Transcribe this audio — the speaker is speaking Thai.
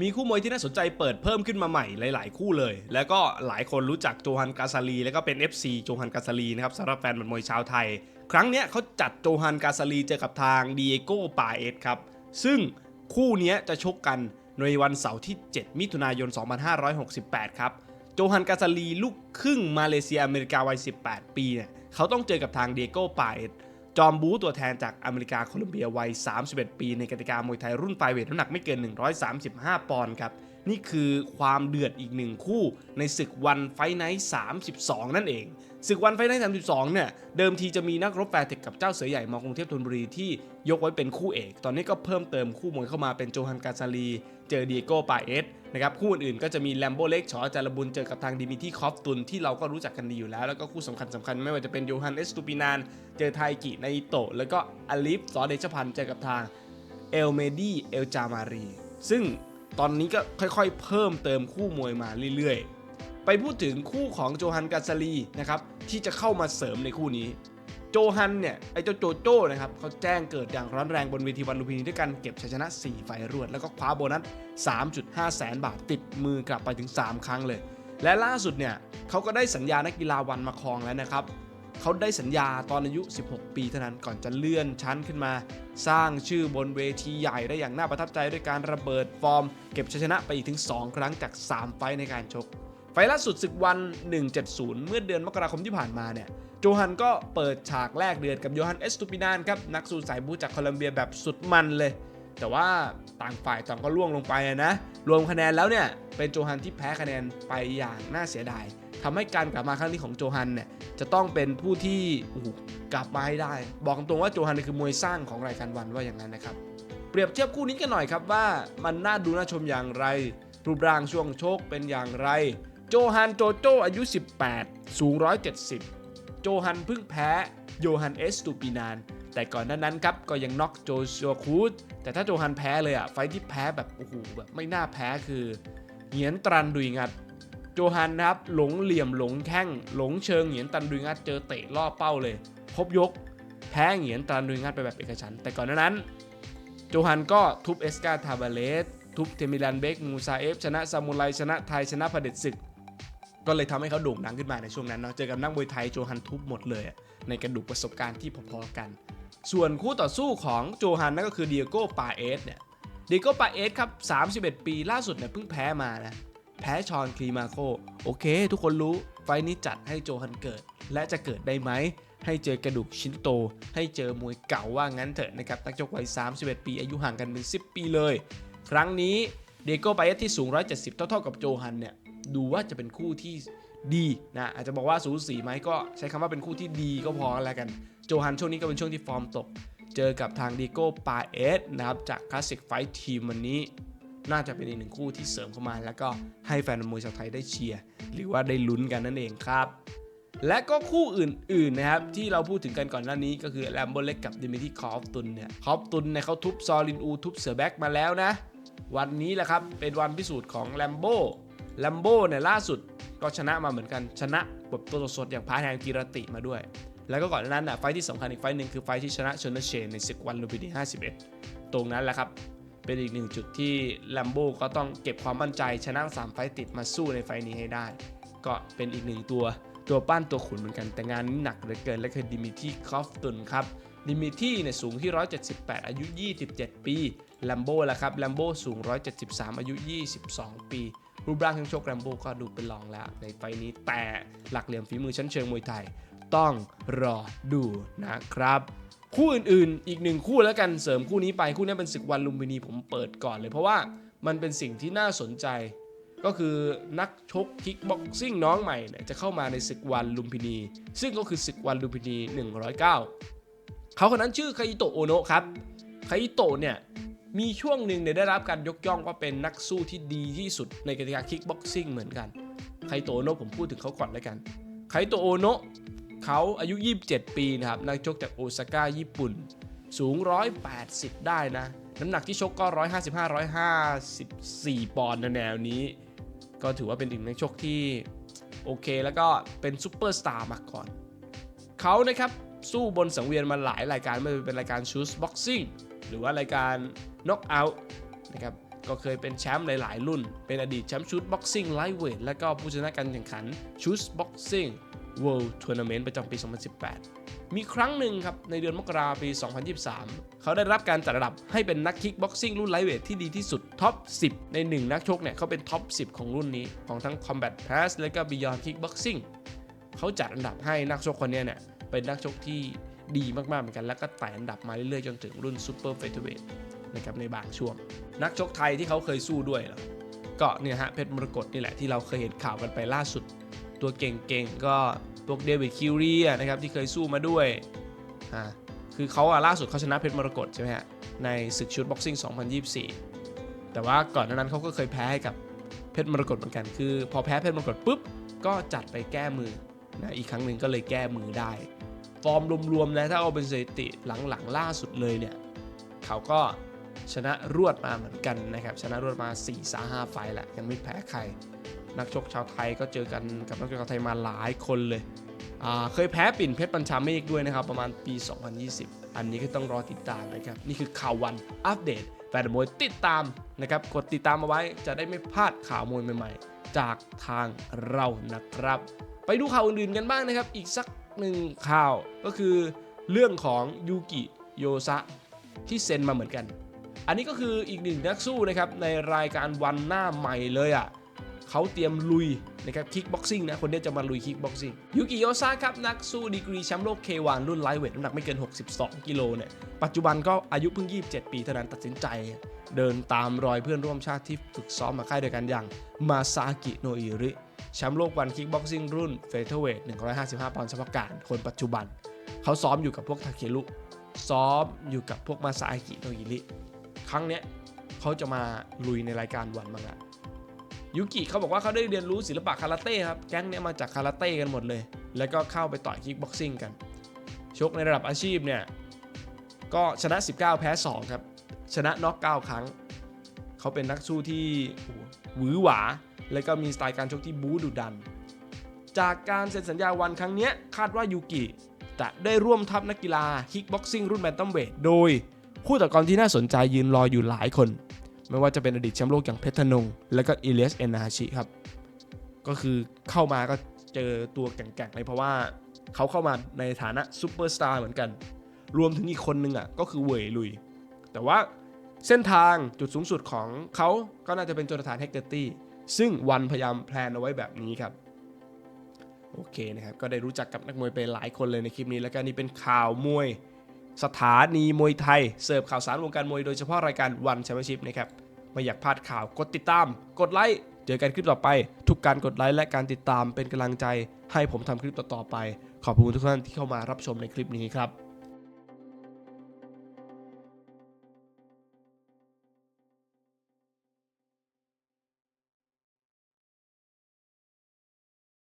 มีคู่มวยที่น่าสนใจเปิดเพิ่มขึ้นมาใหม่หลาย ๆ คู่เลย แล้วก็หลายคนรู้จักโจฮันกาซาลี แล้วก็เป็น FC โจฮันกาซาลีนะครับสำหรับแฟนบัดมวยชาวไทย ครั้งนี้เขาจัดโจฮันกาซาลีเจอกับทางดีเอโกปาเอสครับ ซึ่งคู่นี้จะชกกันในวันเสาร์ที่ 7 มิถุนายน 2568 ครับโจฮันกาซาลีลูกครึ่งมาเลเซียอเมริกาวัย 18 ปีเนี่ยเขาต้องเจอกับทางเดโกปาเอส จอมบูตัวแทนจากอเมริกาโคลอมเบียวัย 31 ปี ในกติกามวยไทยรุ่นไฟเวทน้ำหนักไม่เกิน 135 ปอนด์ครับ นี่คือความเดือดอีกหนึ่งคู่ในศึกวันไฟไนท์32 นั่นเอง ศึกวันไฟไนท์32 เนี่ย เดิมทีจะมีนักรบแฟร์เทคกับเจ้าเสือใหญ่มอกรุงเทพธนบุรีที่ยกไว้เป็นคู่เอก ตอนนี้ก็เพิ่มเติมคู่มวยเข้ามาเป็นโจฮันกาซาลี เจอเดียโกปาเอส นะครับคู่อื่นๆก็จะมีแลมโบเล็กชอจารบุญเจอกับทางดิมิที่คอฟตุนที่เราก็รู้จักกันดีอยู่แล้ว แล้วก็คู่สำคัญสำคัญๆไม่ว่าจะเป็นโยฮันเอสตูปินาน เจอไทกิในโตะแล้วก็อลิฟซอเดชพันเจอกับทางเอลเมดีเอลจามารี ซึ่งตอนนี้ก็ค่อยๆ เพิ่มเติมคู่มวยมาเรื่อยๆ ไปพูดถึงคู่ของโจฮันกาซาลีนะครับที่จะเข้ามาเสริมในคู่นี้ โจฮันเนี่ยไอเจ้าโจโจ้นะครับเขาแจ้งเกิดอย่างร้อนแรงบนเวทีวันลุมพินีด้วยการเก็บชัยชนะ 4 ไฟล์รวด แล้วก็คว้าโบนัส 3.5 แสนบาทติดมือกลับไปถึง 3 ครั้งเลย และล่าสุดเนี่ยเขาก็ได้สัญญานักกีฬาวันมาครองแล้วนะครับเขาได้สัญญาตอนอายุ 16 ปีเท่านั้นก่อนจะเลื่อนชั้นขึ้นมา สร้างชื่อบนเวทีใหญ่ได้อย่างน่าประทับใจด้วยการระเบิดฟอร์ม เก็บชัยชนะไปอีกถึง 2 ครั้งจาก 3 ไฟในการชก ไฟล์ล่าสุดศึกวัน 170 เมื่อเดือนมกราคมที่ผ่านมาเนี่ย โจฮันก็เปิดฉากแรกเดือนกับโยฮันเอสตูปินานครับนักสู้สายบูจากโคลัมเบียแบบสุดมันเลย แต่ว่าต่างฝ่ายต่างก็ล่วงลงไปนะ รวมคะแนนแล้วเนี่ย เป็นโจฮันที่แพ้คะแนนไปอย่างน่าเสียดายทำให้การกลับมาครั้งนี้ของโจฮันเนี่ยจะต้องเป็นผู้ที่กลับมาให้ได้ บอกตรงว่าโจฮันนี่คือมวยสร้างของรายการวันว่าอย่างนั้นนะครับ เปรียบเทียบคู่นี้กันหน่อยครับว่ามันน่าดูน่าชมอย่างไร รูปร่างช่วงโชคเป็นอย่างไร โจฮันโจโจอายุ 18 สูง 170 โจฮันเพิ่งแพ้โยฮันเอสตูปินานแต่ก่อนหน้านั้นครับก็ยังน็อกโจชัวคูดแต่ถ้าโจฮันแพ้เลยอะไฟที่แพ้แบบโอ้โหแบบไม่น่าแพ้คือเหงียนตรันดุยงัด โจฮันนะครับหลงเหลี่ยมหลงแข้งหลงเชิงเหงียนตันดุยงัดเจอเตะล่อเป้าเลยพบยก แพ้เหงียนตรันดุยงัดไปแบบเอกฉันแต่ก่อนหน้านั้น โจฮันก็ทุบเอสกาทาบาเลสทุบเทมิลันเบกมูซาเอฟชนะซามูไรชนะไทยชนะพเด็จศึก ก็เลยทำให้เขาโด่งดังขึ้นมาในช่วงนั้นเนาะ เจอกับนักมวยไทยโจฮันทุบหมดเลยในกระดูกประสบการณ์ที่พอๆกัน ส่วนคู่ต่อสู้ของโจฮันนั่นก็คือเดียโก้ปาเอสเนี่ย เดียโก้ปาเอสครับ 31 ปีล่าสุดเนี่ยเพิ่งแพ้มานะ แพ้ชอนคลีมาโค โอเค ทุกคนรู้ไฟนี้จัดให้โจฮันเกิด และจะเกิดได้ไหม ให้เจอกระดูกชิ้นโต ให้เจอมวยเก่าว่างั้นเถอะนะครับ นักชกวัย 31 ปีอายุห่างกันเป็น10 ปีเลย ครั้งนี้เดโก้ไปเอสที่สูง 170 เท่าๆกับโจฮันเนี่ย ดูว่าจะเป็นคู่ที่ดีนะอาจจะบอกว่าสูสีไหมก็ใช้คำว่าเป็นคู่ที่ดีก็พอแล้วกัน โจฮันช่วงนี้ก็เป็นช่วงที่ฟอร์มตก เจอกับทางดีโก้ปาเอสนะครับจากคลาสสิกไฟท์ทีมวันนี้น่าจะเป็นอีกหนึ่งคู่ที่เสริมเข้ามา แล้วก็ให้แฟนมวยชาวไทยได้เชียร์หรือว่าได้ลุ้นกันนั่นเองครับ และก็คู่อื่นๆนะครับที่เราพูดถึงกันก่อนหน้านี้ก็คือแลมโบเล็กกับดิมิที่คอฟตุนเนี่ยคอฟตุนเนี่ยเขาทุบซอลินอูทุบเสือแบ็กมาแล้วนะ วันนี้แหละครับเป็นวันพิสูจน์ของแลมโบ ลมโบเนี่ยล่าสุดก็ชนะมาเหมือนกันชนะแบบตัวสดๆอย่างพาแทงกีรติมาด้วย แล้วก็ก่อนนั้นน่ะไฟที่สำคัญอีกไฟหนึ่งคือไฟที่ชนะชนเชนในศึกวันลูมพินี51 ตรงนั้นแหละครับ เป็นอีกหนึ่งจุดที่แลมโบก็ต้องเก็บความมั่นใจชนะสามไฟติดมาสู้ในไฟนี้ให้ได้ ก็เป็นอีกหนึ่งตัวตัวปั้นตัวขุนเหมือนกันแต่งานนี้หนักเหลือเกินและคือดิมิที่คอฟตุนครับดิมิที่เนี่ยสูงที่ 178 อายุ 27 ปีแลมโบ้ละครับแลมโบ้สูง 173 อายุ 22 ปี รูปร่างทั้งโชคแลมโบ้ก็ดูเป็นรองแล้วในไฟต์นี้แต่หลักเหลี่ยมฝีมือชั้นเชิงมวยไทย ต้องรอดูนะครับคู่อื่นๆ อีกหนึ่งคู่แล้วกันเสริมคู่นี้ไปคู่นี้เป็นศึกวันลุมพินีผมเปิดก่อนเลยเพราะว่ามันเป็นสิ่งที่น่าสนใจ ก็คือนักชกคิกบ็อกซิ่งน้องใหม่เนี่ยจะเข้ามาในศึกวันลุมพินี ซึ่งก็คือศึกวันลุมพินี 109 เขาคนนั้นชื่อคาอิโตะโอโนะครับคาอิโตะเนี่ย มีช่วงหนึ่งเนี่ยได้รับการยกย่องว่าเป็นนักสู้ที่ดีที่สุดในกติกาคิกบ็อกซิ่งเหมือนกัน ไคโตโนะผมพูดถึงเขาก่อนแล้วกัน ไคโตโอโนะเขาอายุ 27 ปีนะครับ นักชกจากโอซาก้าญี่ปุ่น สูง 180 ได้นะ น้ำหนักที่ชกก็ 155 154 ปอนด์ในแนวนี้ ก็ถือว่าเป็นอีกนักชกที่โอเคแล้วก็เป็นซูเปอร์สตาร์มาก่อน เขานะครับสู้บนสังเวียนมาหลายรายการไม่ว่าจะเป็นรายการชูสบ็อกซิ่งหรือว่ารายการ น็อกเอาท์นะครับก็เคยเป็นแชมป์หลาย ๆ รุ่น เป็นอดีตแชมป์ชุดบ็อกซิ่งไลท์เวทและก็ผู้ชนะการแข่งขันชุดบ็อกซิ่ง World Tournament ประจำปี 2018 มีครั้งหนึ่งครับ ในเดือนมกราปี 2023 เขาได้รับการจัดระดับให้เป็นนักคิกบ็อกซิ่งรุ่นไลท์เวทที่ดีที่สุดท็อป 10 ใน 1 นักชกเนี่ยเขาเป็นท็อป 10 ของรุ่นนี้ ของทั้ง Combat Pass และก็ Beyond Kickboxing เขาจัดอันดับให้นักชกคนนี้เนี่ยเป็นนักชกที่ดีมาก ๆ เหมือนกัน แล้วก็ไต่อันดับมาเรื่อย ๆ จนถึงรุ่น Super Featherweight นะครับในบางช่วง นักชกไทยที่เขาเคยสู้ด้วยเหรอก็เนี่ยฮะเพชรมรกตนี่แหละที่เราเคยเห็นข่าวกันไปล่าสุด ตัวเก่งๆก็พวกเดวิดคิวรีนะครับที่เคยสู้มาด้วยอ่าคือเขาอะล่าสุดเขาชนะเพชรมรกตใช่ไหมฮะในศึกชุดบ็อกซิ่ง 2024 แต่ว่าก่อนนั้นเขาก็เคยแพ้ให้กับเพชรมรกตเหมือนกัน คือ พอแพ้เพชรมรกตปุ๊บก็จัดไปแก้มือนะอีกครั้งหนึ่งก็เลยแก้มือได้ ฟอร์มรวมๆนะถ้าเอาเป็นสถิติหลังๆล่าสุดเลยเนี่ยเขาก็ ชนะรวดมาเหมือนกันนะครับ ชนะรวดมา4 3 5ไฟแหละยังไม่แพ้ใคร นักชกชาวไทยก็เจอกันกับนักชกชาวไทยมาหลายคนเลย เคยแพ้ปิ่นเพชรปัญชาเมฆด้วยนะครับ ประมาณปี 2020 อันนี้ก็ต้องรอติดตามนะครับ นี่คือข่าววันอัปเดตแฟนมวยติดตามนะครับ กดติดตามเอาไว้จะได้ไม่พลาดข่าวมวยใหม่ ๆ จากทางเรานะครับ ไปดูข่าวอื่นๆกันบ้างนะครับ อีกสักหนึ่งข่าวก็คือเรื่องของยูกิโยซะที่เซ็นมาเหมือนกัน อันนี้ก็คืออีกหนึ่งนักสู้นะครับในรายการวันหน้าใหม่เลยอะเขาเตรียมลุยนะครับคิกบ็อกซิ่งนะ คนนี้จะมาลุยคิกบ็อกซิ่งยูกิโยซะครับ นักสู้ดีกรีแชมป์โลก K1 รุ่นไลท์เวทน้ำหนักไม่เกิน 62 กิโลเนี่ย ปัจจุบันก็อายุเพิ่ง 27 ปีเท่านั้นตัดสินใจ เดินตามรอยเพื่อนร่วมชาติที่ฝึกซ้อมมาค่ายเดียวกันอย่างมาซากิโนอิริแชมป์โลกวันคิกบ็อกซิ่งรุ่นเฟเธอร์เวท155 ปอนด์เฉพาะการคนปัจจุบัน เขาซ้อมอยู่กับพวกทาเคลุซ้อมอยู่กับพวกมาซากิโนอิริ ครั้งเนี้ยเขาจะมาลุยในรายการวันบ้างละยูกิเขาบอกว่าเขาได้เรียนรู้ศิลปะคาราเต้ครับ แก๊งเนี้ยมาจากคาราเต้กันหมดเลย แล้วก็เข้าไปต่อยคิกบ็อกซิ่งกัน ชกในระดับอาชีพเนี่ย ก็ชนะ 19 แพ้ 2 ครับ ชนะน็อก9ครั้ง เขาเป็นนักสู้ที่หหวือหวา และก็มีสไตล์การชกที่บู๊ดุดัน จากการเซ็นสัญญาวันครั้งเนี้ยคาดว่ายูกิจะได้ร่วมทัพนักกีฬาคิกบ็อกซิ่งรุ่นแบนตัมเวทโดย คู่ต่อกรที่น่าสนใจยืนรออยู่หลายคน ไม่ว่าจะเป็นอดีตแชมป์โลกอย่างเพชรธนง และก็อิเลียสเอนาฮาชิครับ ก็คือเข้ามาก็เจอตัวแก่งๆเลยเพราะว่าเขาเข้ามาในฐานะซูเปอร์สตาร์เหมือนกัน รวมถึงอีกคนนึงอะก็คือเวยลุย แต่ว่าเส้นทางจุดสูงสุดของเขาก็น่าจะเป็นโจนาธานเฮกเกอร์ตี้ซึ่งวันพยายามแพลนเอาไว้แบบนี้ครับ โอเคนะครับ ก็ได้รู้จักกับนักมวยไปหลายคนเลยในคลิปนี้ แล้วก็นี่เป็นข่าวมวย สถานีมวยไทย เสิร์ฟข่าวสารวงการมวยโดยเฉพาะรายการวันแชมเปี้ยนชิพนะครับไม่อยากพลาดข่าวกดติดตาม กดไลค์เจอกันคลิปต่อไป ทุกการกดไลค์และการติดตามเป็นกำลังใจ ให้ผมทำคลิปต่อๆไป ขอบคุณทุกท่านที่เข้ามารับชมในคลิปนี้ครับ